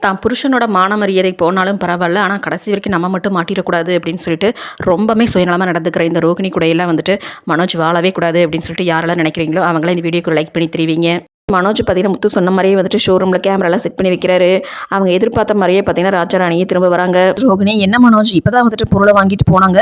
தான் புருஷனோட மான மரியாதை போனாலும் பரவாயில்ல ஆனால் கடைசி வரைக்கும் நம்ம மட்டும் மாட்டிடக்கூடாது அப்படின்னு சொல்லிட்டு ரொம்பவே சுயநலமாக நடந்துக்கிற இந்த ரோகிணி கூடையெல்லாம் வந்துட்டு மனோஜ் வாழவே கூடாது அப்படின்னு சொல்லிட்டு யாரெல்லாம் நினைக்கிறீங்களோ அவங்களாம் இந்த வீடியோக்கு லைக் பண்ணி தெரிவிங்க. மனோஜ் பார்த்தீங்கன்னா முத்து சொன்ன மாதிரியே வந்துட்டு ஷோரூமில் கேமராலாம் செட் பண்ணி வைக்கிறாரு. அவங்க எதிர்பார்த்த மாதிரியே பார்த்தீங்கன்னா ராஜாராணியே திரும்ப வராங்க. ரோகிணி என்ன மனோஜ்? இப்போ தான் வந்துட்டு பொருளை வாங்கிட்டு போனாங்க.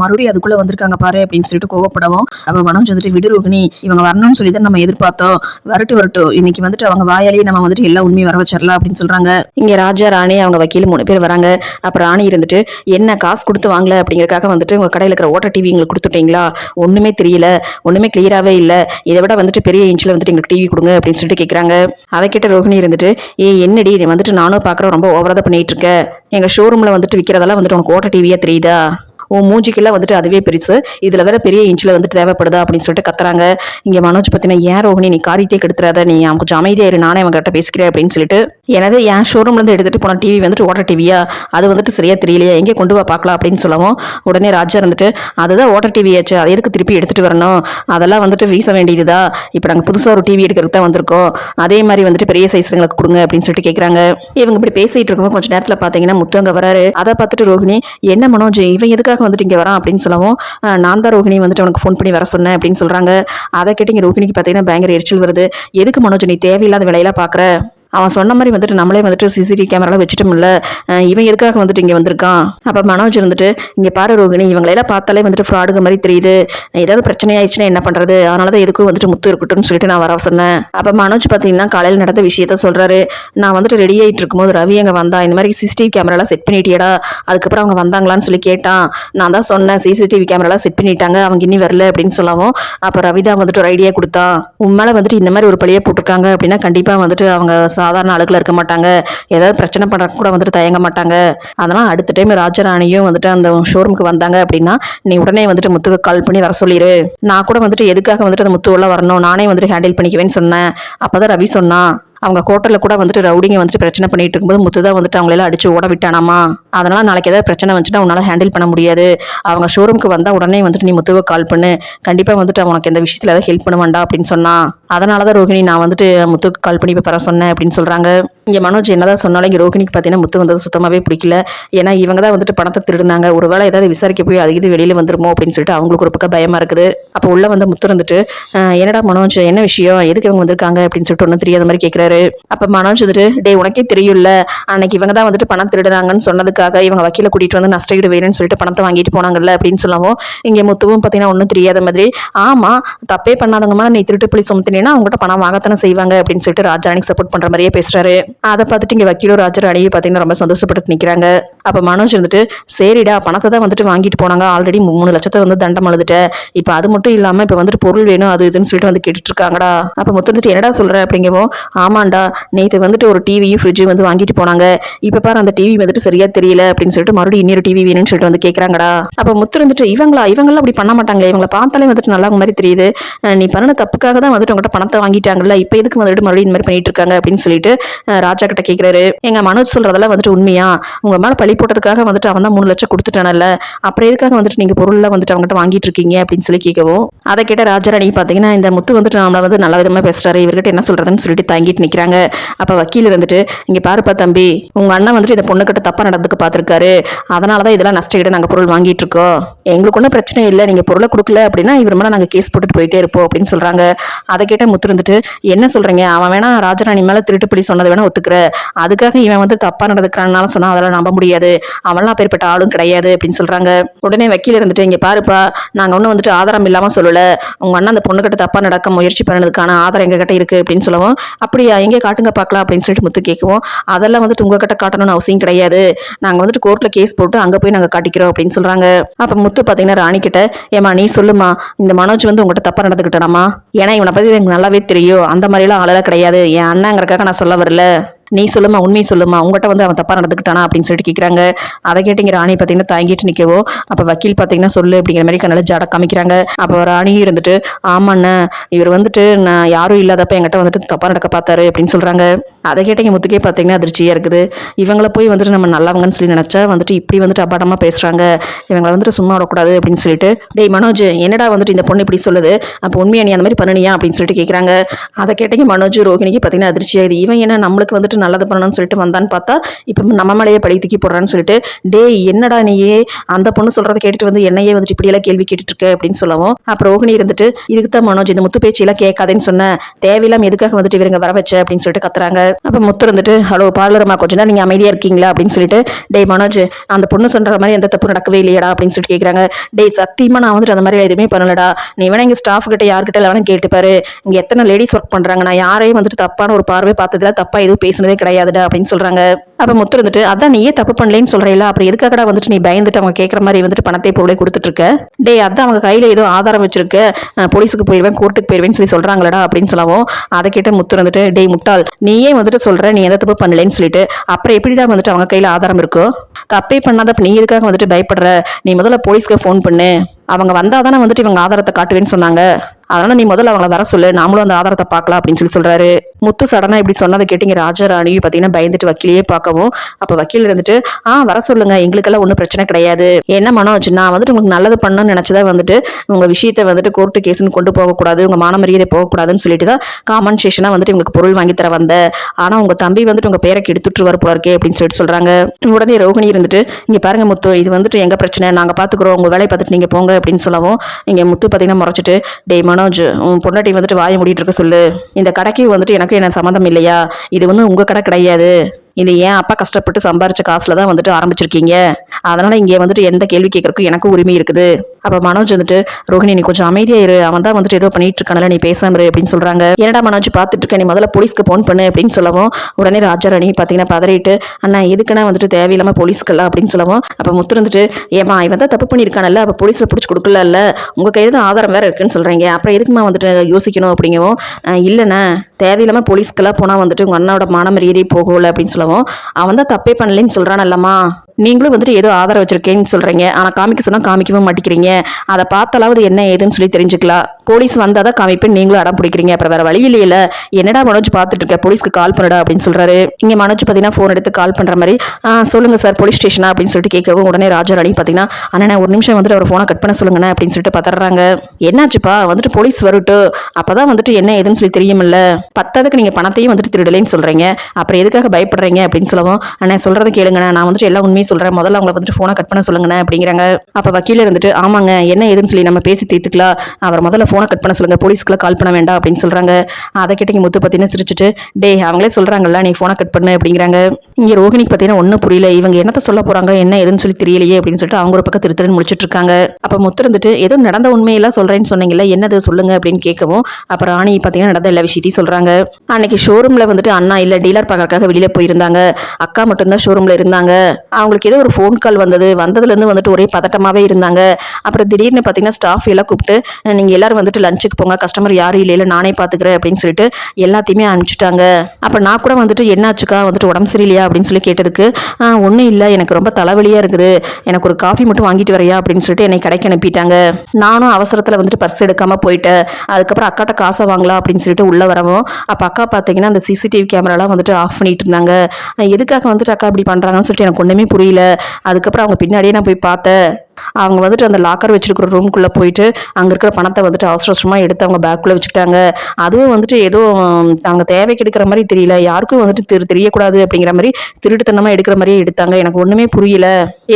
மறுபடியும் அதுக்குள்ளே வந்திருக்காங்க பாரு அப்படின்னு சொல்லிட்டு கோவப்படவும். அப்போ மனோஜ் வந்துட்டு விடு ரோகிணி இவங்க வரணும்னு சொல்லி தான் நம்ம எதிர்பார்த்தோம். வரட்டு வரட்டும். இன்னைக்கு வந்துட்டு அவங்க வாயாலேயே நம்ம வந்துட்டு எல்லா உண்மையும் வர வச்சிடலாம் அப்படின்னு சொல்கிறாங்க இங்கே ராஜா ராணி அவங்க வக்கீல் மூணு பேர் வராங்க. அப்போ ராணி இருந்துட்டு என்ன காசு கொடுத்து வாங்கல? அப்படிங்கறக்காக வந்துட்டு உங்கள் கடையில் இருக்கிற ஓட்ட டிவி எங்களுக்கு கொடுத்துட்டீங்களா? ஒன்றுமே தெரியல. ஒன்றுமே கிளியராகவே இல்லை. இதை விட வந்துட்டு பெரிய இன்ச்சில் வந்துட்டு எங்களுக்கு டிவி கொடுங்க அப்படின்னு சொல்லிட்டு கேட்குறாங்க அதை கேட்ட ரோஹிணி இருந்துட்டு ஏ என்னடி? நீ வந்துட்டு நானும் பார்க்குறேன் ரொம்ப ஓவராக தான் பண்ணிட்டு இருக்க. எங்கள் ஷோரூமில் வந்துட்டு விற்கிறதெல்லாம் வந்துட்டு உனக்கு ஓட்ட டிவியாக தெரியுதா? உன் மூஞ்சிக்கெல்லாம் வந்துட்டு அதுவே பெருசு. இதில் வேற பெரிய இன்ச்சில் வந்துட்டு தேவைப்படுதா? அப்படின்னு சொல்லிட்டு கத்துறாங்க. இங்கே மனோஜ் பார்த்தீங்கன்னா ஏன் ரோஹிணி? நீ காரியத்தையே கெடுத்துறாத. நீ அவன் கொஞ்சம் அமைதியாக இரு நானே அவங்ககிட்ட பேசிக்கிறேன். அப்படின்னு சொல்லிட்டு எனது என் ஷோரூம்லேருந்து எடுத்துகிட்டு போன டிவி வந்துட்டு ஓட்டர் டிவியா அது வந்துட்டு சரியாக தெரியலையா எங்கே கொண்டு வா பார்க்கலாம் அப்படின்னு சொல்லவும் உடனே ராஜா இருந்துட்டு அதுதான் ஓட்டர் டிவி ஆச்சு அதை எதுக்கு திருப்பி எடுத்துகிட்டு வரணும்? அதெல்லாம் வந்துட்டு வீச வேண்டியதுதா? இப்போ நாங்கள் புதுசாக ஒரு டிவி எடுக்கிறதுக்கு தான் வந்திருக்கோம். அதே மாதிரி வந்துட்டு பெரிய சைஸ் எங்களுக்கு கொடுங்க அப்படின்னு சொல்லிட்டு கேட்குறாங்க இவங்க இப்படி பேசிகிட்டு இருக்கும்போது கொஞ்சம் நேரத்தில் பார்த்தீங்கன்னா முத்தவங்க வராரு. அதை பார்த்துட்டு ரோஹிணி என்ன மனோஜ் இவன் எதுக்காக வந்துட்டு இங்கே வரான்? அப்படின்னு சொல்லவும் நான் தான் ரோஹிணி வந்துட்டு அவனுக்கு ஃபோன் பண்ணி வர சொன்னேன் அப்படின்னு சொல்கிறாங்க அதை கேட்டு இங்கே ரோஹிணிக்கு பார்த்தீங்கன்னா பயங்கர எரிச்சல் வருது. எதுக்கு மனோஜ் நீ தேவையில்லாத வேலையெல்லாம் பார்க்குற அவன் சொன்ன மாதிரி வந்துட்டு நம்மளே வந்துட்டு சிசிடிவி கேமராலாம் வச்சுட்டோம்ல இவன் எதுக்காக வந்துட்டு இங்கே வந்திருக்கான்? அப்போ மனோஜ் இருந்துட்டு இங்கே பாரு ரோகிணி இவங்களெல்லாம் பார்த்தாலே வந்துட்டு ஃப்ராடுங்க மாதிரி தெரியுது. ஏதாவது பிரச்சனை ஆயிடுச்சுன்னா என்ன பண்ணுறது அதனால தான் எதுக்கும் வந்துட்டு முத்து இருக்கட்டும்னு சொல்லிட்டு நான் வர சொன்னேன். அப்போ மனோஜ் பார்த்தீங்கன்னா காலையில் நடந்த விஷயத்த சொல்கிறாரு நான் வந்துட்டு ரெடி ஆகிட்டு இருக்கும்போது ரவி அங்கே வந்தா இந்த மாதிரி சிசிடிவி கேமராலாம் செட் பண்ணிட்டியடா அதுக்கப்புறம் அவங்க வந்தாங்களான்னு சொல்லி கேட்டான். நான் தான் சொன்னேன் சிசிடிவி கேமராலாம் செட் பண்ணிட்டாங்க அவங்க இன்னி வரல அப்படின்னு சொல்லவும் அப்போ ரவி தான் வந்துட்டு ஒரு ஐடியா கொடுத்தான் உன் மேலே வந்துட்டு இந்த மாதிரி ஒரு பழியை போட்டிருக்காங்க அப்படின்னா கண்டிப்பாக வந்துட்டு அவங்க சாதாரண ஆளுகள் இருக்க மாட்டாங்க. ஏதாவது பிரச்சனை பண்ணுற கூட வந்துட்டு தயங்க மாட்டாங்க. அதனால் அடுத்த டைம் ராஜராணியும் வந்துட்டு அந்த ஷோரூமுக்கு வந்தாங்க அப்படின்னா நீ உடனே வந்துட்டு முத்துக்கு கால் பண்ணி வர சொல்லிடு நான் கூட வந்துட்டு எதுக்காக வந்துட்டு அந்த முத்து உள்ள வரணும்? நானே வந்துட்டு ஹேண்டில் பண்ணிக்குவேன்னு சொன்னேன். அப்பதான் ரவி சொன்னான் அவங்க கோட்டரில் கூட வந்துட்டு ரவுடிங்க வந்துட்டு பிரச்சனை பண்ணிட்டு இருக்கும்போது முத்து தான் வந்துட்டு அவங்களெல்லாம் அடிச்சு ஓட விட்டானாமா? அதனால நாளைக்கு ஏதாவது பிரச்சனை வந்துச்சுன்னா உன்னால் ஹேண்டில் பண்ண முடியாது. அவங்க ஷோரூமுக்கு வந்தால் உடனே வந்துட்டு நீ முத்துவை கால் பண்ணு. கண்டிப்பாக வந்துட்டு அவனுக்கு இந்த விஷயத்தில் ஏதாவது ஹெல்ப் பண்ண வேண்டாம் அப்படின்னு சொன்னான் அதனால தான் ரோஹிணி நான் வந்துட்டு முத்துக்கு கால் பண்ணி இப்போ பெற சொன்னேன் அப்படின்னு சொல்கிறாங்க இங்கே மனோஜ் என்னதான் சொன்னாலும் இங்கே ரோஹிணிக்கு பார்த்தீங்கன்னா முத்து வந்தது சுத்தமாகவே பிடிக்கல. ஏன்னா இவங்க தான் வந்துட்டு பணத்தை திருடுனாங்க. ஒருவேளை ஏதாவது விசாரிக்க போய் அது இது வெளியில் வந்துருமோ அப்படின்னு சொல்லிட்டு அவங்களுக்கு ஒரு பக்கம் பயமாக இருக்குது. அப்போ உள்ளே வந்து முத்து இருந்துட்டு என்னடா மனோஜ் என்ன விஷயம்? எதுக்கு இவங்க வந்திருக்காங்க? அப்படின்னு சொல்லிட்டு ஒன்றும் தெரியாத மாதிரி கேட்குறாரு அப்போ மனோஜ் வந்துட்டு டேய் உனக்கே தெரியும்ல. அன்னைக்கு இவங்க தான் வந்துட்டு பணம் திருடுறாங்கன்னு சொன்னதுக்காக இவங்க வக்கீல கூட்டிகிட்டு வந்து நஷ்டஈடு வேணும்னு சொல்லிட்டு பணத்தை வாங்கிட்டு போனாங்கல்ல அப்படின்னு சொல்லவும் இங்கே முத்துவும் பார்த்தீங்கன்னா ஒன்றும் தெரியாத மாதிரி ஆமாம் தப்பே பண்ணாதவங்க நீ திருட்டு புள்ளி அப்படின்னா அவங்ககிட்ட பணம் வாங்கத்தானே செய்வாங்க அப்படின்னு சொல்லிட்டு ராஜாணிக்கு சப்போர்ட் பண்ற மாதிரியே பேசுறாரு. அதை பார்த்துட்டு இங்கே வக்கீலும் அணி பாத்தீங்கன்னா ரொம்ப சந்தோஷப்பட்டு நிக்கிறாங்க. அப்ப மனோஜ் வந்துட்டு சரிடா பணத்தை தான் வந்துட்டு வாங்கிட்டு போனாங்க. ஆல்ரெடி மூணு லட்சத்தை வந்து தண்டம் அழுதுட்டேன் இப்போ அது மட்டும் இல்லாம இப்ப வந்துட்டு பொருள் வேணும் அது இதுன்னு சொல்லிட்டு வந்து கேட்டுட்டு இருக்காங்கடா. அப்ப முத்து வந்துட்டு என்னடா சொல்ற அப்படிங்கவும் ஆமாண்டா நேற்று வந்துட்டு ஒரு டிவியும் ஃப்ரிட்ஜும் வந்து வாங்கிட்டு போனாங்க. இப்ப பாரு அந்த டிவி வந்துட்டு சரியா தெரியல அப்படின்னு சொல்லிட்டு மறுபடியும் இன்னொரு டிவி வேணும்னு சொல்லிட்டு வந்து கேக்குறாங்கடா. அப்போ முத்து வந்துட்டு இவங்களா இவங்களாம் அப்படி பண்ண மாட்டாங்க இவங்களை பார்த்தாலே வந்துட்டு நல்லா மாதிரி தெரியுது. நீ பண்ண தப்புக்காக தான் வந்துட்டு உங்கள்கிட்ட பணத்தை வாங்கிட்டாங்கல்ல இப்போ எதுக்கு வந்துட்டு மறுபடியும் இந்த மாதிரி பண்ணிட்டு இருக்காங்க அப்படின்னு சொல்லிட்டு ராஜா கிட்ட கேட்குறாரு எங்க மனோஜ் சொல்றதெல்லாம் வந்துட்டு உண்மையா? உங்க மேல பழி போட்டதுக்காக வந்துட்டு அவன் தான் மூணு லட்சம் கொடுத்துட்டானல்ல. அப்புறம் எதுக்காக வந்துட்டு நீங்க பொருள்லாம் வந்துட்டு அவங்ககிட்ட வாங்கிட்டு இருக்கீங்க அப்படின்னு சொல்லி கேட்கவும் அதை கேட்ட ராஜராணி பாத்தீங்கன்னா இந்த முத்து வந்துட்டு நம்மள வந்து நல்ல விதமா பேசுறாரு. இவர்கிட்ட என்ன சொல்றதுன்னு சொல்லிட்டு தாங்கிட்டு நிக்கிறாங்க. அப்ப வக்கீல் இருந்துட்டு இங்க பாருப்பா தம்பி உங்க அண்ணன் வந்துட்டு இந்த பொண்ணுக்கிட்ட தப்பா நடந்துக்கு பார்த்துருக்காரு அதனால தான் இதெல்லாம் நஷ்டஈடு நாங்க பொருள் வாங்கிட்டு இருக்கோம் எங்களுக்கு ஒன்றும் பிரச்சனை இல்லை. நீங்க பொருளை கொடுக்கல அப்படின்னா இவர் மேல நாங்க கேஸ் போட்டுட்டு போயிட்டே இருப்போம் அப்படின்னு சொல்றாங்க. அதை கேட்ட முத்து இருந்துட்டு என்ன சொல்றீங்க? அவன் வேணா ராஜராணி மேல திருட்டு புலி சொன்னது வேணா ஒத்துக்கிற. அதுக்காக இவன் வந்து தப்பா நடந்துக்கிறான்னாலும் சொன்னா அதெல்லாம் நம்ப முடியாது. அவன்லாம் அப்பேற்பட்ட ஆளும் கிடையாது அப்படின்னு சொல்றாங்க. உடனே வக்கீல் இருந்துட்டு இங்க பாருப்பா நாங்க ஒன்றும் வந்துட்டு ஆதாரம் இல்லாம சொல்லல. உங்க அண்ணன் அந்த பொண்ணுக்கிட்ட தப்பா நடக்க முயற்சி பண்ணதுக்கான ஆதாரம் எங்க கிட்ட இருக்கு அப்படின்னு சொல்லவும் அப்படியா எங்க காட்டுங்க பார்க்கலாம் அப்படின்னு சொல்லிட்டு முத்து கேட்கவும் அதெல்லாம் வந்துட்டு உங்ககிட்ட காட்டணும்னு அவசியம் கிடையாது. நாங்க வந்துட்டு கோர்ட்ல கேஸ் போட்டு அங்க போய் நாங்க காட்டிக்கிறோம் அப்படின்னு சொல்றாங்க. அப்ப முத்து பாத்தீங்கன்னா ராணி கிட்ட ஏமா நீ சொல்லுமா இந்த மனோஜ் வந்து உங்ககிட்ட தப்பா நடந்துக்கிட்டானாமா ஏன்னா இவனை பத்தி நல்லாவே தெரியும். அந்த மாதிரிலாம் ஆளெல்லாம் கிடையாது. என் அண்ணங்கிறக்காக நான் சொல்ல வரல. நீ சொல்லுமா உண்மை சொல்லுமா உங்கள்கிட்ட வந்து அவன் தப்பாக நடந்துக்கிட்டானா அப்படின்னு சொல்லிட்டு கேட்குறாங்க அதை கேட்டீங்க ராணி பார்த்தீங்கன்னா தாங்கிட்டு நிற்கவோ அப்போ வக்கீல் பார்த்தீங்கன்னா சொல்லு அப்படிங்கிற மாதிரி கண்ணால ஜாட காமிக்கிறாங்க. அப்போ ராணியும் இருந்துட்டு ஆமாண்ணா இவர் வந்துட்டு நான் யாரும் இல்லாதப்ப என்கிட்ட வந்துட்டு தப்பாக நடக்க பார்த்தாரு அப்படின்னு சொல்கிறாங்க அதை கேட்டீங்க முத்துக்கே பார்த்தீங்கன்னா அதிர்ச்சியாக இருக்குது. இவங்களை போய் வந்துட்டு நம்ம நல்லவங்கன்னு சொல்லி நினச்சா வந்துட்டு இப்படி வந்துட்டு அபாடமாக பேசுகிறாங்க இவங்களை வந்துட்டு சும்மா விடக்கூடாது அப்படின்னு சொல்லிட்டு டேய் மனோஜ் என்னடா வந்துட்டு இந்த பொண்ணு இப்படி சொல்லுது? அப்போ உண்மையா நீ அந்த மாதிரி பண்ணனியா? அப்படின்னு சொல்லிட்டு கேட்குறாங்க அதை கேட்டீங்க மனோஜ் ரோஹிணிக்கு பார்த்தீங்கன்னா அதிர்ச்சியாகுது இவன் என்ன நம்மளுக்கு வந்துட்டு வந்துட்டு நல்லது பண்ணணும்னு சொல்லிட்டு வந்தான்னு பார்த்தா இப்போ நம்ம மேலேயே படி தூக்கி போடுறான்னு சொல்லிட்டு டேய் என்னடா நீயே அந்த பொண்ணு சொல்றதை கேட்டுட்டு வந்து என்னையே வந்துட்டு இப்படியெல்லாம் கேள்வி கேட்டுட்டு இருக்க? அப்படின்னு சொல்லவும் அப்புறம் ரோகிணி இருந்துட்டு இதுக்கு தான் மனோஜ் இந்த முத்து பேச்சியெல்லாம் கேட்காதேன்னு சொன்னேன் தேவையில்லாம எதுக்காக வந்துட்டு இவங்க வர வச்ச? அப்படின்னு சொல்லிட்டு கத்துறாங்க. அப்போ முத்து இருந்துட்டு ஹலோ பார்லரமா கொஞ்சம் நேரம் நீங்க அமைதியா இருக்கீங்களா? அப்படின்னு சொல்லிட்டு டேய் மனோஜ் அந்த பொண்ணு சொல்ற மாதிரி எந்த தப்பு நடக்கவே இல்லையடா? அப்படின்னு சொல்லிட்டு கேக்குறாங்க. டேய் சத்தியமா நான் வந்துட்டு அந்த மாதிரி எதுவுமே பண்ணலடா. நீ வேணா எங்க ஸ்டாஃப் கிட்ட யார்கிட்ட வேணா கேட்டுப்பாரு இங்க எத்தனை லேடிஸ் ஒர்க் பண்றாங்க. நான் யாரையும் வந்துட்டு தப்பான ஒரு பார்வை பார்த்ததுல தப்பா எதுவும் பேசுனதே கிடையாதுடா அப்படின்னு சொல்றாங்க. அப்ப முத்து இருந்துட்டு அதான் நீயே தப்பு பண்ணலேன்னு சொல்றீல அப்புறம் எதுக்காகடா வந்துட்டு நீ பயந்துட்டு அவங்க கேட்குற மாதிரி வந்துட்டு பணத்தை பொருளை கொடுத்துட்டு இருக்க டேய் அதான் அவங்க கையில ஏதோ ஆதாரம் வச்சிருக்க. போலீஸுக்கு போயிடுவேன் கோர்ட்டுக்கு போயிடுவேன்னு சொல்லி சொல்றாங்களடா அப்படின்னு சொல்லவும் அதை கேட்ட முத்து வந்துட்டு டேய் முட்டாள் நீயே வந்துட்டு சொல்ற நீ எந்த தப்பு பண்ணலைன்னு சொல்லிட்டு அப்புறம் எப்படிடா வந்துட்டு அவங்க கையில ஆதாரம் இருக்கும் தப்பே பண்ணாத நீ எதுக்காக வந்துட்டு பயப்படுற? நீ முதல்ல போலீஸ்க்கு ஃபோன் பண்ணு. அவங்க வந்தாதானே வந்துட்டு இவங்க ஆதாரத்தை காட்டுவேன்னு சொன்னாங்க. அதனால நீ முதல்ல அவங்கள வர சொல்லு. நாமளும் அந்த ஆதாரத்தை பார்க்கலாம் அப்படின்னு சொல்லி சொல்றாரு. முத்து சடனா இப்படி சொன்னதை கேட்டீங்க. ராஜா ராணியும் பாத்தீங்கன்னா பயந்துட்டு வக்கீலையே பார்க்கவும் அப்ப வக்கீல் இருந்துட்டு ஆ வர சொல்லுங்க. எங்களுக்கெல்லாம் ஒன்றும் பிரச்சனை கிடையாது. என்ன மனோஜ் நான் வந்துட்டு உங்களுக்கு நல்லது பண்ணணும்னு நினைச்சதா வந்துட்டு உங்க விஷயத்தை வந்துட்டு கோர்ட்டு கேஸ்னு கொண்டு போகக்கூடாது. உங்க மான மரியாதை போகக்கூடாதுன்னு சொல்லிட்டு தான் காம்பன்சேஷனா வந்துட்டு உங்களுக்கு பொருள் வாங்கி தர வந்த ஆனா உங்க தம்பி வந்துட்டு உங்க பேரை கெடுத்துட்டு போல இருக்கே அப்படின்னு சொல்லிட்டு சொல்றாங்க. உடனே ரோகிணி இருந்துட்டு இங்க பாருங்க முத்து இது வந்துட்டு எங்க பிரச்சனை? நாங்க பாத்துக்கிறோம். உங்க வேலையை பார்த்துட்டு நீங்க போங்க அப்படின்னு சொல்லவும் இங்க முத்து பாத்தீங்கன்னா முறைச்சிட்டு டேமன் மனோஜ் உன் பொண்டாட்டி வந்துட்டு வாயை மூடிட்டு இருக்க சொல்லு. இந்த கடைக்கு வந்துட்டு எனக்கு என்ன சம்மந்தம் இல்லையா? இது வந்து உங்கள் கடை கிடையாது. இது ஏன் அப்பா கஷ்டப்பட்டு சம்பாரிச்ச காசுல தான் வந்துட்டு ஆரம்பிச்சிருக்கீங்க? அதனால இங்கே வந்துட்டு எந்த கேள்வி கேட்கறதுக்கும் எனக்கும் உரிமை இருக்குது. அப்ப மனோஜ் வந்துட்டு ரோஹிணி நீ கொஞ்சம் அமைதியா இரு. அவன் தான் வந்துட்டு ஏதோ பண்ணிட்டு இருக்கானல நீ பேசாம அப்படின்னு சொல்றாங்க. என்னடா மனோஜ் பார்த்துட்டு இருக்க? நீ முதல்ல போலீஸ்க்கு போன் பண்ணு அப்படின்னு சொல்லவும் உடனே ராஜாராணி பாத்தீங்கன்னா பதறிட்டு அண்ணா எதுக்குன்னா வந்துட்டு தேவையில்லாம போலீஸ்க்கெல்லாம்? அப்படின்னு சொல்லவும் அப்ப முத்து வந்துட்டு ஏமா இவன் தான் தப்பு பண்ணியிருக்கானல்ல அப்ப போலீஸ்ல பிடிச்சி கொடுக்கல உங்க கையில தான் ஆதாரம் வேற இருக்குன்னு சொல்றீங்க. அப்புறம் எதுக்குமா வந்துட்டு யோசிக்கணும்? அப்படிங்கவும் இல்லைண்ணா இல்லைண்ணே. தேவையில்லாமல் போலீஸ்க்கெல்லாம் போனால் வந்துட்டு உங்கள் அண்ணாவோட மான மரியாதை போகல அப்படின்னு சொல்லவும் அவன் தான் தப்பே பண்ணலைன்னு சொல்றானல்லம்மா. நீங்களும் வந்துட்டு ஏதோ ஆதாரம் வச்சுருக்கேன்னு சொல்கிறீங்க ஆனால் காமிக்க சொன்னால் காமிக்கவும் மாட்டேங்கிறீங்க அதை பார்த்தாலாவது என்ன ஏதுன்னு சொல்லி தெரிஞ்சுக்கலாம். போலீஸ் வந்தாதான் காமிப்பேன் நீங்களும் அடம் பிடிக்கிறீங்க. அப்புறம் வேற வழி இல்லையில. என்னடா மனோஜ் பார்த்துட்டு இருக்க? போலீஸ்க்கு கால் பண்ணுடா அப்படின்னு சொல்றாரு. இங்க மனோஜ் பாத்தீங்கன்னா ஃபோன் எடுத்து கால் பண்ற மாதிரி "ஆ, சொல்லுங்க சார் போலீஸ் ஸ்டேஷனா அப்படின்னு சொல்லிட்டு கேட்கவும் உடனே ராஜாராணி பாத்தீங்கன்னா அண்ணா ஒரு நிமிஷம் வந்துட்டு அவர் ஃபோனை கட் பண்ண சொல்லுங்கண்ணே அப்படின்னு சொல்லிட்டு பதறாங்க. என்னாச்சுப்பா? வந்துட்டு போலீஸ் வரட்டு அப்பதான் வந்துட்டு என்ன ஏதுன்னு சொல்லி தெரியுமில்ல. பத்தாவதுக்கு நீங்க பணத்தையும் வந்துட்டு திருடலைன்னு சொல்றீங்க. அப்புறம் எதுக்காக பயப்படுறீங்க? அப்படின்னு சொல்லவும் அண்ணா சொல்றதை கேளுங்கண்ணே. நான் வந்துட்டு எல்லா உண்மையும் சொல்றேன். முதல்ல அவங்களை வந்துட்டு ஃபோனை கட் பண்ண சொல்லுங்கண்ணே அப்படிங்கிறாங்க. அப்ப வக்கீல இருந்துட்டு ஆமாங்க என்ன ஏதுன்னு சொல்லி நம்ம பேசி தீர்த்துக்கலாம். அவர் முதல்ல ஃபோன் ஃபோனை கட் பண்ண சொல்லுங்கள் போலீஸ்க்குலாம் கால் பண்ண வேண்டாம் அப்படின்னு சொல்கிறாங்க அதை கேட்டீங்க முத்து பார்த்தீங்கன்னா சிரிச்சுட்டு டேய் அவங்களே சொல்கிறாங்களா நீ ஃபோனை கட் பண்ணு அப்படிங்கிறாங்க. இங்கே ரோஹினிக்கு பார்த்தீங்கன்னா ஒன்றும் புரியல. இவங்க என்னத்த சொல்ல போகிறாங்க என்ன ஏதுன்னு சொல்லி தெரியலையே அப்படின்னு சொல்லிட்டு அவங்க ஒரு பக்கம் திரு முடிச்சுட்டு இருக்காங்க. அப்போ முத்து இருந்துட்டு ஏதோ நடந்த உண்மையெல்லாம் சொல்கிறேன்னு சொன்னீங்கல்ல என்னது? சொல்லுங்க அப்படின்னு கேட்கவும் அப்புறம் ராணி பார்த்தீங்கன்னா நடந்த எல்லா விஷயத்தையும் சொல்கிறாங்க அன்னைக்கு ஷோரூமில் வந்துட்டு அண்ணா இல்லை டீலர் பார்க்கறதுக்காக வெளியில் போயிருந்தாங்க. அக்கா மட்டும்தான் ஷோரூமில் இருந்தாங்க. அவங்களுக்கு ஏதோ ஒரு ஃபோன் கால் வந்தது. வந்ததுலேருந்து வந்துட்டு ஒரே பதட்டமாகவே இருந்தாங்க. அப்புறம் திடீர்னு பார்த்தீங்கன்னா ஸ்டாஃப் எல்லாம் கூப்பிட்டு நீங்கள் எல்லாரும் வந்துட்டு லஞ்சுக்கு போங்க. கஸ்டமர் யாரும் இல்லையில நானே பார்த்துக்கிறேன் அப்படின்னு சொல்லிட்டு எல்லாத்தையுமே அனுப்பிச்சிட்டாங்க. அப்போ நான் கூட வந்துட்டு என்னாச்சுக்கா? வந்துட்டு உடம்பு சரியில்லையா? அப்படின்னு சொல்லி கேட்டதுக்கு ஒன்றும் இல்லை. எனக்கு ரொம்ப தலைவலியாக இருக்குது. எனக்கு ஒரு காஃபி மட்டும் வாங்கிட்டு வரையா? அப்படின்னு சொல்லிட்டு என்னை கடைக்கு அனுப்பிட்டாங்க. நானும் அவசரத்தில் வந்துட்டு பர்ஸ் எடுக்காமல் போயிட்டேன். அதுக்கப்புறம் அக்காட்ட காசை வாங்கலாம் அப்படின்னு சொல்லிட்டு உள்ளே வரவும் அப்போ அக்கா பார்த்தீங்கன்னா அந்த சிசிடிவி கேமராலாம் வந்துட்டு ஆஃப் பண்ணிட்டு இருந்தாங்க. எதுக்காக வந்துட்டு அக்கா இப்படி பண்ணுறாங்கன்னு சொல்லிட்டு எனக்கு ஒன்றுமே புரியல. அதுக்கப்புறம் அவங்க பின்னாடியே நான் போய் பார்த்தேன். அவங்க வந்துட்டு அந்த லாக்கர் வச்சிருக்கிற ரூம்குள்ளே போயிட்டு அங்கே இருக்கிற பணத்தை வந்துட்டு அவசர அவசரமாக எடுத்து அவங்க பேக்குள்ளே வச்சுக்கிட்டாங்க. அதுவும் வந்துட்டு ஏதோ அவங்க தேவைக்கு எடுக்கிற மாதிரி தெரியல. யாருக்கும் வந்துட்டு திரு தெரியக்கூடாது அப்படிங்கிற மாதிரி திருட்டுத்தனமாக எடுக்கிற மாதிரியே எடுத்தாங்க. எனக்கு ஒன்றுமே புரியல.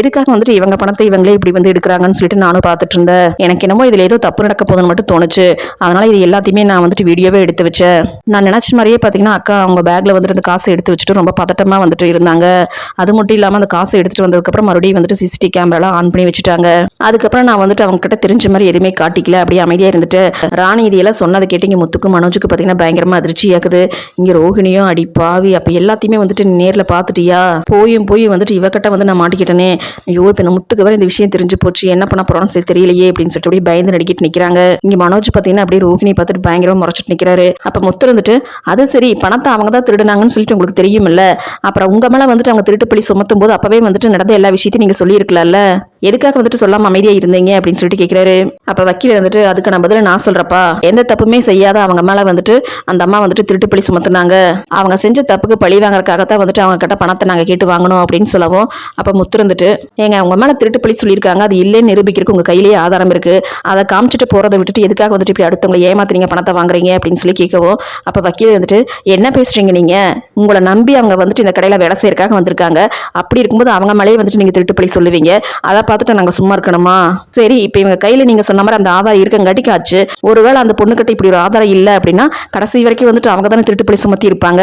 எதுக்காக வந்துட்டு இவங்க பணத்தை இவங்களே இப்படி வந்து எடுக்கிறாங்கன்னு சொல்லிட்டு நானும் பார்த்துட்டு இருந்தேன். எனக்கு என்னமோ இதில் ஏதோ தப்பு நடக்க போதுன்னு மட்டும் தோணுச்சு. அதனால் இது எல்லாத்தையுமே நான் வந்துட்டு வீடியோவே எடுத்து வச்சேன். நான் நினச்ச மாதிரியே பார்த்தீங்கன்னா அக்கா அவங்க பேக்கில் வந்துட்டு அந்த காசை எடுத்து வச்சுட்டு ரொம்ப பதட்டமாக வந்துட்டு இருந்தாங்க. அது மட்டும் இல்லாமல் அந்த காசை எடுத்துகிட்டு வந்ததுக்கப்புறம் மறுபடியும் வந்துட்டு சிசிடிவி கேமராலாம் ஆன் பண்ணி வச்சுட்டாங்க. அதுக்கப்புறம் நான் வந்துட்டு அவங்க கிட்ட தெரிஞ்ச மாதிரி எதுவுமே காட்டிக்கல. அப்படியே அமைதியா இருந்துட்டு ராணி இதையெல்லாம் சொன்னதை கேட்டு இங்க முத்துக்கும் மனோஜுக்கு பார்த்தீங்கன்னா பயங்கரமா அதிர்ச்சியாக்குது இங்க ரோஹிணியும் அடி பாவி அப்ப எல்லாத்தையுமே வந்துட்டு நீ நேர்ல பாத்துட்டியா? போயும் போய் வந்துட்டு இவக்கிட்ட வந்து நான் மாட்டிக்கிட்டேனே. ஐயோ இப்ப இந்த முத்துக்கு வர இந்த விஷயம் தெரிஞ்சு போச்சு. என்ன பண்ண போறோம்னு சொல்லி தெரியலையே அப்படின்னு சொல்லிட்டு அப்படியே பயந்து நடிக்கிட்டு நிக்கிறாங்க. இங்க மனோஜ் பாத்தீங்கன்னா அப்படியே ரோஹிணி பார்த்துட்டு பயங்கரமா முறைச்சிட்டு நிக்கிறாரு. அப்ப முத்து இருந்துட்டு அது சரி பணத்தை அவங்க தான் திருடுனாங்கன்னு சொல்லிட்டு உங்களுக்கு தெரியுமில்ல அப்புறம் உங்க மேல வந்துட்டு அவங்க திருட்டு பழி சுமத்தும் போது அப்பவே வந்துட்டு நடந்த எல்லா விஷயத்தையும் நீங்க சொல்லியிருக்கலாம்ல. எதுக்காக வந்துட்டு சொல்லாம அமைதியா இருந்தீங்க அப்படின்னு சொல்லிட்டு கேட்கிறாரு அப்ப வக்கீல் வந்துட்டு அதுக்கு நான் பதில நான் சொல்றப்பா? எந்த தப்புமே செய்யாத அவங்க மேல வந்துட்டு அந்த அம்மா வந்துட்டு திருட்டு பழி சுமத்துனாங்க. அவங்க செஞ்ச தப்புக்கு பழி வாங்குறதுக்காகத்தான் வந்துட்டு அவங்க கிட்ட பணத்தை நாங்க கேட்டு வாங்கணும் அப்படின்னு சொல்லவும் அப்ப முத்து இருந்துட்டு ஏங்க அவங்க மேல திருட்டு பழி சொல்லியிருக்காங்க. அது இல்லைன்னு நிரூபிக்கிறதுக்கு உங்க கையிலேயே ஆதாரம் இருக்கு. அதை காமிச்சிட்டு போறதை விட்டுட்டு எதுக்காக வந்துட்டு இப்படி அடுத்தவங்களை ஏமாத்துறீங்க பணத்தை வாங்குறீங்க? அப்படின்னு சொல்லி கேட்கவும் அப்ப வக்கீல் வந்துட்டு என்ன பேசுறீங்க நீங்க? உங்களை நம்பி அவங்க வந்துட்டு இந்த கடையில வேலை செய்யறதுக்காக வந்திருக்காங்க. அப்படி இருக்கும்போது அவங்க மேலேயே வந்துட்டு நீங்க திருட்டு பழி சொல்லுவீங்க. அதை பார்த்துட்டு நாங்கள் சும்மா இருக்கணுமா? சரி இப்போ இவங்க கையில் நீங்கள் சொன்ன மாதிரி அந்த ஆதாரம் இருக்கங்காட்டிக்காச்சு. ஒருவேளை அந்த பொண்ணுக்கிட்ட இப்படி ஒரு ஆதாரம் இல்லை அப்படின்னா கடைசி வரைக்கும் வந்துட்டு அவங்க தானே திருட்டு பழி சுமத்தி இருப்பாங்க.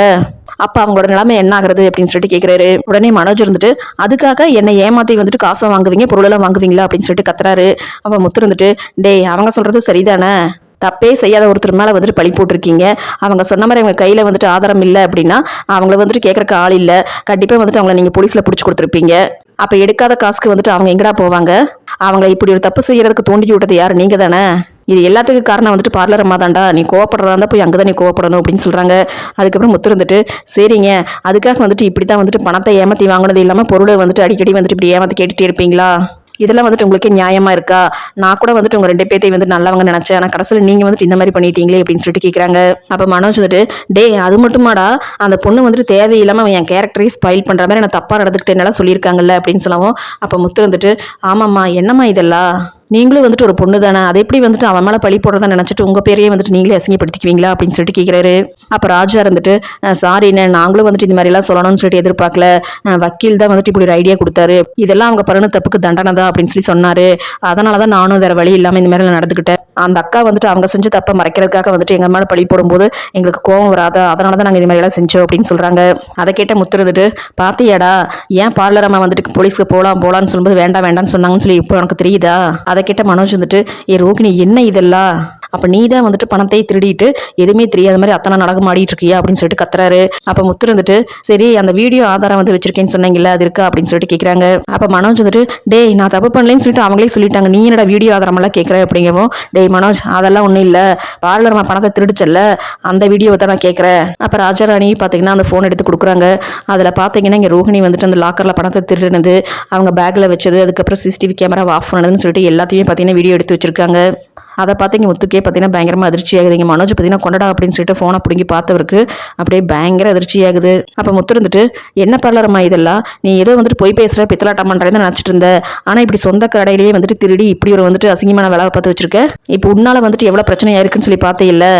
அப்போ அவங்களோட நிலைமை என்ன ஆகுறது அப்படின்னு சொல்லிட்டு கேட்குறாரு உடனே மனோஜ் இருந்துட்டு அதுக்காக என்னை ஏமாத்தி வந்துட்டு காசை வாங்குவீங்க பொருளெல்லாம் வாங்குவீங்களா? அப்படின்னு சொல்லிட்டு கத்துறாரு. அப்ப முத்து இருந்துட்டு டேய் அவங்க சொல்றது சரிதானே? தப்பே செய்யாத ஒருத்தர் மேலே வந்துட்டு பழி போட்டிருக்கீங்க. அவங்க சொன்ன மாதிரி அவங்க கையில் வந்துட்டு ஆதாரம் இல்லை அப்படின்னா அவங்கள வந்துட்டு கேட்கறக்கு ஆள் இல்லை. கண்டிப்பாக வந்துட்டு அவங்கள நீங்கள் போலீஸில் பிடிச்சி கொடுத்துருப்பீங்க. அப்போ எடுக்காத காசுக்கு வந்துட்டு அவங்க எங்கடா போவாங்க? அவங்க இப்படி ஒரு தப்பு செய்யறதுக்கு தூண்டி விட்டது யார்? நீங்கள் தானே? இது எல்லாத்துக்கும் காரணம் வந்துட்டு பார்லர் அம்மா தான்டா. நீ கோவப்படுறதா இருந்தால் போய் அங்கே தான் நீ கோவப்படணும் அப்படின்னு சொல்கிறாங்க அதுக்கப்புறம் முத்து இருந்துட்டு சரிங்க. அதுக்காக வந்துட்டு இப்படி தான் வந்துட்டு பணத்தை ஏமாற்றி வாங்கினது இல்லாமல் பொருளை வந்துட்டு அடிக்கடி வந்துட்டு இப்படி ஏமாற்றி கேட்டுட்டே இருப்பீங்களா? இதெல்லாம் வந்துட்டு உங்களுக்கு நியாயமா இருக்கா? நான் கூட வந்துட்டு உங்க ரெண்டு பேர்த்தையும் வந்து நல்லவங்க நினைச்சேன். ஆனா கடைசியில் நீங்க வந்துட்டு இந்த மாதிரி பண்ணிட்டீங்களே அப்படின்னு சொல்லிட்டு கேக்குறாங்க. அப்ப மனோஜ் வந்துட்டு டே அது மட்டுமாடா? அந்த பொண்ணு வந்துட்டு தேவையில்லாம அவன் என் கேரக்டரையும் ஸ்பைல் பண்ற மாதிரி நான் தப்பா நடந்துக்கிட்டேனால சொல்லியிருக்காங்கல்ல? அப்படின்னு சொல்லவும். அப்ப முத்து வந்துட்டு ஆமாம்மா என்னம்மா இதெல்லாம்? நீங்களும் வந்துட்டு ஒரு பொண்ணு தானே அதை எப்படி வந்துட்டு அவன் மேலே பழி போடுறதா நினச்சிட்டு உங்கள் பேரையே வந்துட்டு நீங்களே அசிங்கப்படுத்திக்குவீங்களா? அப்படின்னு சொல்லிட்டு கேட்குறாரு அப்போ ராஜா இருந்துட்டு சாரிண்ணே நாங்களும் வந்துட்டு இந்த மாதிரிலாம் சொல்லணும்னு சொல்லிட்டு எதிர்பார்க்கல. வக்கீல் தான் வந்துட்டு இப்படி ஒரு ஐடியா கொடுத்தாரு. இதெல்லாம் அவங்க பண்ண தப்புக்கு தண்டனை தான் அப்படின்னு சொல்லி சொன்னாரு. அதனால தான் நானும் வேற வழி இல்லாமல் இந்த மாதிரிலாம் நடந்துக்கிட்டேன். அந்த அக்கா வந்துட்டு அவங்க செஞ்ச தப்பை மறைக்கிறதுக்காக வந்துட்டு எங்கள் மேலே பழி போடும்போது எங்களுக்கு கோவம் வராதா. அதனால தான் நாங்கள் இந்த மாதிரிலாம் செஞ்சோம் அப்படின்னு சொல்கிறாங்க அதை கேட்ட முத்து பார்த்தியாடா ஏன் பார்லர் அம்மா வந்துட்டு போலீஸ்க்கு போகலாம் போகலான்னு சொல்லும்போது வேண்டாம் வேண்டாம்னு சொன்னாங்கன்னு சொல்லி இப்போ உனக்கு தெரியுதா? அதை கேட்ட மனோஜ் வந்துட்டு ஏ ரோகிணி என்ன இதெல்லாம்? அப்போ நீ தான் வந்துட்டு பணத்தை திருடிட்டு எதுவுமே தெரியாத மாதிரி அத்தனை நடக்க மாடிட்டு இருக்கியா அப்படின்னு சொல்லிட்டு கத்துறாரு. அப்போ முத்து வந்துட்டு சரி அந்த வீடியோ ஆதாரம் வந்து வச்சிருக்கேன்னு சொன்னீங்கல்ல அது இருக்கா அப்படின்னு சொல்லிட்டு கேட்குறாங்க அப்போ மனோஜ் வந்துட்டு டேய் நான் தப்பு பண்ணலைன்னு சொல்லிட்டு அவங்களே சொல்லிட்டாங்க. நீ என்னடா வீடியோ ஆதாரமெல்லாம் கேட்குற அப்படிங்கவும் டேய் மனோஜ் அதெல்லாம் ஒன்றும் இல்லை. பார்லர் நான் பணத்தை திருடிச்சல்ல அந்த வீடியோவை தான் நான் கேட்குறேன் அப்போ ராஜாராணி பார்த்தீங்கன்னா அந்த ஃபோன் எடுத்து கொடுக்குறாங்க. அதில் பார்த்தீங்கன்னா இங்கே ரோஹிணி வந்துட்டு அந்த லாக்கரில் பணத்தை திருடினது அவங்க பேக்கில் வச்சது அதுக்கப்புறம் சிசிடிவி கேமரா ஆஃப் பண்ணதுன்னு சொல்லிட்டு எல்லாத்தையுமே பார்த்தீங்கன்னா வீடியோ எடுத்து வச்சிருக்காங்க. அதை பார்த்து இங்கே முத்துக்கே பார்த்தீங்கன்னா பயங்கரமாக அதிர்ச்சி ஆகுது. இங்கே மனோஜ் பார்த்தீங்கன்னா கொண்டடா அப்படின்னு சொல்லிட்டு ஃபோனை பிடுங்கி பார்த்தவருக்கு அப்படியே பயங்கர அதிர்ச்சி ஆகுது. அப்போ முத்து இருந்துட்டு என்ன பார்லரம்மா இதெல்லாம்? நீ ஏதோ வந்துட்டு போய் பேசுகிற பித்தலாட்டம் பண்ணுறேன்னு நினச்சிட்டு இருந்த. ஆனால் இப்படி சொந்த கடையிலேயே வந்துட்டு திருடி இப்படி ஒரு வந்துட்டு அசிங்கமான வேலை பார்த்து வச்சிருக்க. இப்போ உன்னால் வந்துட்டு எவ்வளோ பிரச்சனையாக இருக்குன்னு சொல்லி பார்த்தே இல்லை.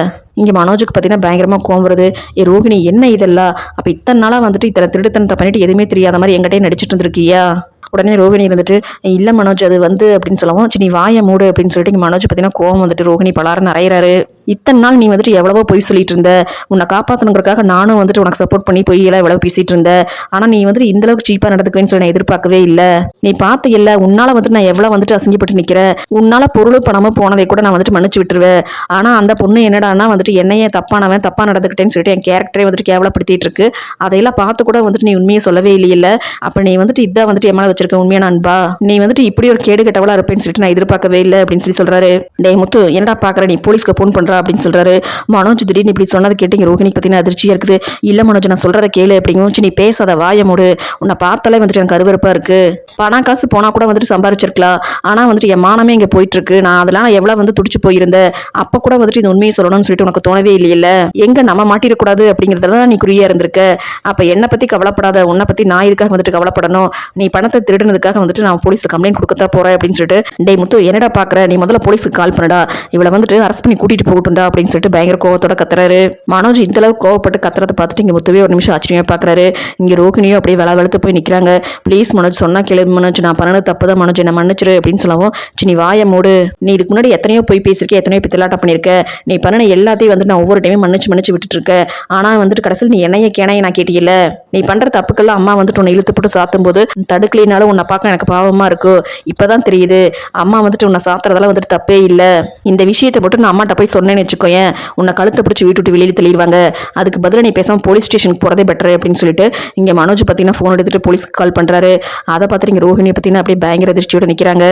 இங்கே மனோஜுக்கு பார்த்தீங்கன்னா பயங்கரமாக கோவம் வருது. ஏ ரோகிணி என்ன இதெல்லாம்? அப்போ இத்தனை நாளாக வந்துட்டு இத்தனை திருடுத்தனத்தை பண்ணிட்டு எதுவுமே தெரியாத மாதிரி எங்கிட்டே நடிச்சிட்டு இருந்திருக்கியா? உடனே ரோகிணி இருந்துட்டு இல்லை மனோஜ் அது வந்து அப்படின்னு சொல்லவும் சரி நீ வாயை மூடு அப்படின்னு சொல்லிட்டு இங்கே மனோஜ் பார்த்தீங்கன்னா கோவம் வந்துட்டு ரோகிணி பலாரம் நிறையிறாரு இத்தனை நாள் நீ வந்துட்டு எவ்வளவோ பொய் சொல்லிட்டு இருந்த. உன்னை காப்பாற்றணுங்கிறக்காக நானும் வந்துட்டு உனக்கு சப்போர்ட் பண்ணி பொய்யெல்லாம் எவ்வளோ பேசிட்டு இருந்த. ஆனால் நீ வந்துட்டு இந்த அளவுக்கு சீப்பாக நடந்துக்குவேன்னு சொல்லி நான் எதிர்பார்க்கவே இல்லை. நீ பார்த்த இல்லை. உன்னால வந்துட்டு நான் எவ்வளோ வந்துட்டு அசிங்கப்பட்டு நிற்கிறேன் உன்னால பொருளும் பணமும் போனதை கூட நான் வந்துட்டு மன்னிச்சு விட்டுருவேன். ஆனால் அந்த பொண்ணு என்னடானா வந்துட்டு என்னையே தப்பானவன் தப்பாக நடந்துக்கிட்டேன்னு சொல்லிட்டு என் கேரக்டரே வந்துட்டு கேவலப்படுத்திட்டு இருக்கு. அதையெல்லாம் பார்த்து கூட வந்துட்டு நீ உண்மையை சொல்லவே இல்லையில்ல அப்போ நீ வந்துட்டு இதான் வந்துட்டு என் மேலே வச்சிருக்க உண்மையான அன்பா? நீ வந்துட்டு இப்படி ஒரு கேடு கெட்டவளா இருப்பேன்னு சொல்லிட்டு நான் எதிர்பார்க்கவே இல்லை அப்படின்னு சொல்லி சொல்றாரு. டேய் முத்து என்னடா பாக்குற? நீ போலீஸ்க்கு ஃபோன் பண்ற? அப்படின்னு சொல்றாரு. மனோஜ் திடீர்னு இப்படி சொன்னது கேட்டு இங்க ரோகிணிக்கு பார்த்தீங்கன்னா அதிர்ச்சியாக இருக்குது. இல்ல மனோஜ் நான் சொல்கிறத கேளு அப்படிங்கும் சரி, நீ பேசாத வாய மூடு. உன்னை பார்த்தாலே வந்துட்டு எனக்கு அருவருப்பா இருக்கு. பணம் காசு போனா கூட வந்துட்டு சம்பாரிச்சிருக்கலாம். ஆனா வந்துட்டு என் மானமே இங்க போயிட்டு இருக்கு நான் அதெல்லாம் எவ்வளோ வந்து துடிச்சு போயிருந்தேன். அப்ப கூட வந்துட்டு இந்த உண்மையை சொல்லணும்னு சொல்லிட்டு உனக்கு தோணவே இல்லையில எங்க நம்ம மாட்டிடக்கூடாது அப்படிங்கறதுல நீ குறியாக இருந்திருக்க. அப்ப என்னை பத்தி கவலைப்படாத உன்னை பத்தி நான் இதுக்காக வந்துட்டு கவலைப்படணும்? நீ பணத்தை திருடினதுக்காக வந்துட்டு நான் போலீஸுக்கு கம்ப்ளைண்ட் கொடுக்கத்தான் போகிறேன் அப்படின்னு சொல்லிட்டு டேய் முத்து என்னடா பார்க்குற நீ முதல்ல போலீஸுக்கு கால் பண்ணடா. இவளை வந்துட்டு அரெஸ்ட் பண்ணி கூட்டிட்டு போகட்டும்டா அப்படின்னு சொல்லிட்டு பயங்கர கோவத்தோட கத்துறாரு. மனோஜ் இந்த அளவுக்கு கோவப்பட்டு கத்துறதை பார்த்துட்டு இங்கே முத்துவே ஒரு நிமிஷம் ஆச்சரியமாக பார்க்குறாரு இங்கே ரோகிணியும் அப்படியே வேலை வெளுத்து போய் நிற்கிறாங்க ப்ளீஸ் மனோஜ் சொன்னால் கிளம்பி மனோஜ் நான் பண்ணது தப்பு தான் மனோஜ் என்ன மன்னிச்சிரு அப்படின்னு சொல்லவும் சரி நீ வாய மூடு. நீ இதுக்கு முன்னாடி எத்தனையோ போய் பேசியிருக்க எத்தனையோ பித்தலாட்டம் பண்ணியிருக்க. நீ பண்ணின எல்லாத்தையும் வந்து நான் ஒவ்வொரு டைமும் மன்னிச்சு மன்னிச்சு விட்டுட்டு இருக்கேன் ஆனால் வந்துட்டு கடைசியில் நீ என்னைய கேனையை நான் கேட்டியில நீ பண்ணுற தப்புக்கெல்லாம் அம்மா வந்துட்டு உன்னை இழுத்து போட்டு சாத்தும் போது தடுக்கலினாலும் உன்னை பார்க்க எனக்கு பாவமாக இருக்கும் இப்போதான் தெரியுது. அம்மா வந்துட்டு உன்னை சாத்துறதெல்லாம் வந்துட்டு தப்பே இல்லை. இந்த விஷயத்தை மட்டும் நான் அம்மாட்ட போய் சொன்னேன் சொன்னேன்னு வச்சுக்கோயேன். உன்னை கழுத்தை பிடிச்சி வீட்டு விட்டு வெளியில் தள்ளிடுவாங்க. அதுக்கு பதிலா நீ பேசாமல் போலீஸ் ஸ்டேஷனுக்கு போறதே பெட்டர் அப்படின்னு சொல்லிட்டு இங்க மனோஜ் பார்த்தீங்கன்னா ஃபோன் எடுத்துட்டு போலீஸ்க்கு கால் பண்றாரு. அதை பார்த்துட்டு இங்க ரோஹிணியை பார்த்தீங்கன்னா அப்படியே பயங்கர அதிர்ச்சியோட நிக்கிறாங்க.